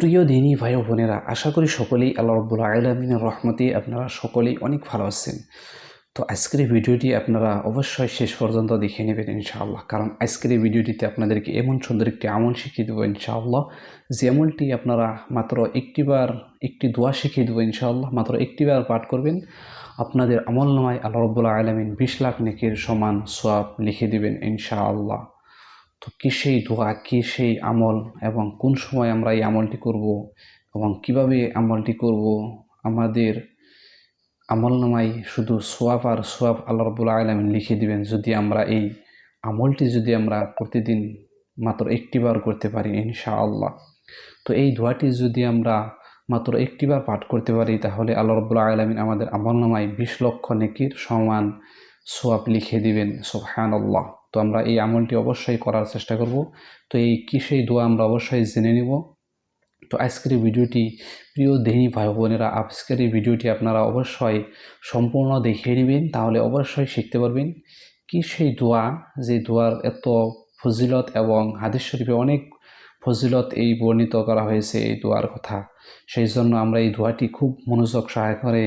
প্রিয় দিনী ভাই বোনেরা, আশা করি সকলেই আল্লাহ রব্বুল আলমিনের রহমতে আপনারা সকলেই অনেক ভালো আছেন। তো আজকের ভিডিওটি আপনারা অবশ্যই শেষ পর্যন্ত দেখে নেবেন ইনশাআল্লাহ, কারণ আজকের ভিডিওটিতে আপনাদেরকে এমন সুন্দর একটি আমল শিখিয়ে দেবো ইনশাআল্লাহ, যে আমলটি আপনারা মাত্র একটিবার একটি দোয়া শিখিয়ে দেবো ইনশাআল্লাহ, মাত্র একটিবার পাঠ করবেন, আপনাদের আমল নামায় আল্লাহ রব্বুল্লাহ আলমিন বিশ লাখ নেকির সমান সোয়াব লিখে দিবেন ইনশাআল্লাহ। তো কী সেই দোয়া কী সেই আমল এবং কোন সময় আমরা এই আমলটি করব এবং কীভাবে আমলটি করব? আমাদের আমল নামায় শুধু সোয়াব আর সোয়াব আল্লাহ রবুল্লা আলমিন লিখে দিবেন। যদি আমরা এই আমলটি যদি আমরা প্রতিদিন মাত্র একটিবার করতে পারি ইনশাআল্লাহ। তো এই দোয়াটি যদি আমরা মাত্র একটিবার পাঠ করতে পারি, তাহলে আল্লাহ রবুল্লা আলমিন আমাদের আমল নামায় বিশ লক্ষ নেকির সমান সোয়াব লিখে দিবেন। সোহান আল্লাহ তো আমরা এই আমলটি অবশ্যই করার চেষ্টা করব। তো এই কী সেই দোয়া আমরা অবশ্যই জেনে নিব। তো আজকের ভিডিওটি, প্রিয় দেহিনী ভাই বোনেরা আজকের এই ভিডিওটি আপনারা অবশ্যই সম্পূর্ণ দেখিয়ে নেবেন, তাহলে অবশ্যই শিখতে পারবেন কি সেই দোয়া, যে দোয়ার এত ফজিলত এবং হাদিস শরীফে অনেক ফজিলত এই বর্ণিত করা হয়েছে এই দোয়ার কথা। সেই জন্য আমরা এই দোয়াটি খুব মনোযোগ সহায় করে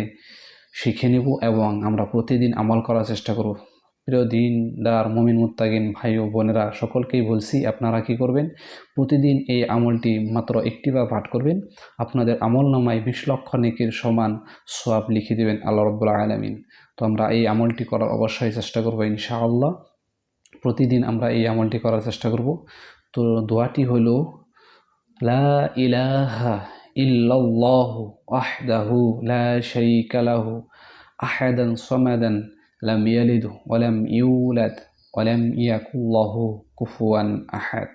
শিখে নেব এবং আমরা প্রতিদিন আমল করার চেষ্টা করব। প্রিয় দিনদার, মমিন মুত্তাগিন ভাই ও বোনেরা, সকলকেই বলছি আপনারা কি করবেন? প্রতিদিন এই আমলটি মাত্র একটিবার পাঠ করবেন। আপনাদের আমল নামায় বিশ লক্ষ নেকির সমান সোয়াব লিখে দেবেন আল্লাহ রব্বুল্লাহ আলমিন। তো আমরা এই আমলটি করার অবশ্যই চেষ্টা করব ইনশাআল্লাহ। প্রতিদিন আমরা এই আমলটি করার চেষ্টা করব। তো দোয়াটি হল, লা ইলাহা ইল্লাল্লাহু ওয়াহদাহু লা শারীকা লাহু আহাদান সামাদান লাম ইয়ালিদ ওয়ালাম ইউলাদ ওয়ালাম ইয়াকুল্লাহু কুফুয়ান আহাদ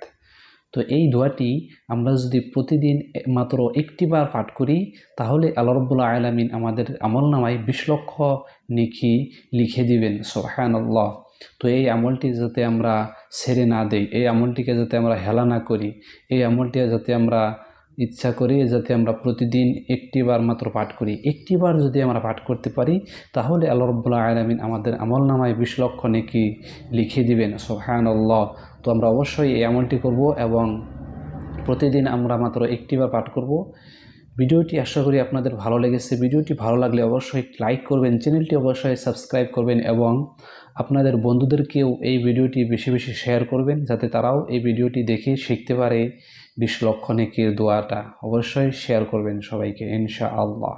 তো এই দোয়াটি আমরা যদি প্রতিদিন মাত্র একটিবার পাঠ করি, তাহলে আল্লাহ রব্বুল্লাহ আলমিন আমাদের আমল নামায় বিশ লক্ষ নিখি লিখে দিবেন সোহান আল্লাহ তো এই আমলটি যাতে আমরা ছেড়ে না দেই, এই আমলটিকে যাতে আমরা হেলা না করি, এই আমলটি যাতে আমরা ইচ্ছা করে যাতে আমরা প্রতিদিন একটিবার মাত্র পাঠ করি। একটিবার যদি আমরা পাঠ করতে পারি, তাহলে আল্লাহ রব্বুল্লাহ আলমিন আমাদের আমল নামায় বিশ লক্ষ নেকি লিখে দিবেন। সোহান আল্লাহ তো আমরা অবশ্যই এই আমলটি করব এবং প্রতিদিন আমরা মাত্র একটিবার পাঠ করব। ভিডিওটি আশা করি আপনাদের ভালো লেগেছে। ভিডিওটি ভালো লাগলে অবশ্যই লাইক করবেন, চ্যানেলটি অবশ্যই সাবস্ক্রাইব করবেন এবং আপনাদের বন্ধুদেরকেও এই ভিডিওটি বেশি বেশি শেয়ার করবেন যাতে তারাও এই ভিডিওটি দেখে শিখতে পারে। বিশ লক্ষ নেকির দোয়াটা অবশ্যই শেয়ার করবেন সবাইকে ইনশা আল্লাহ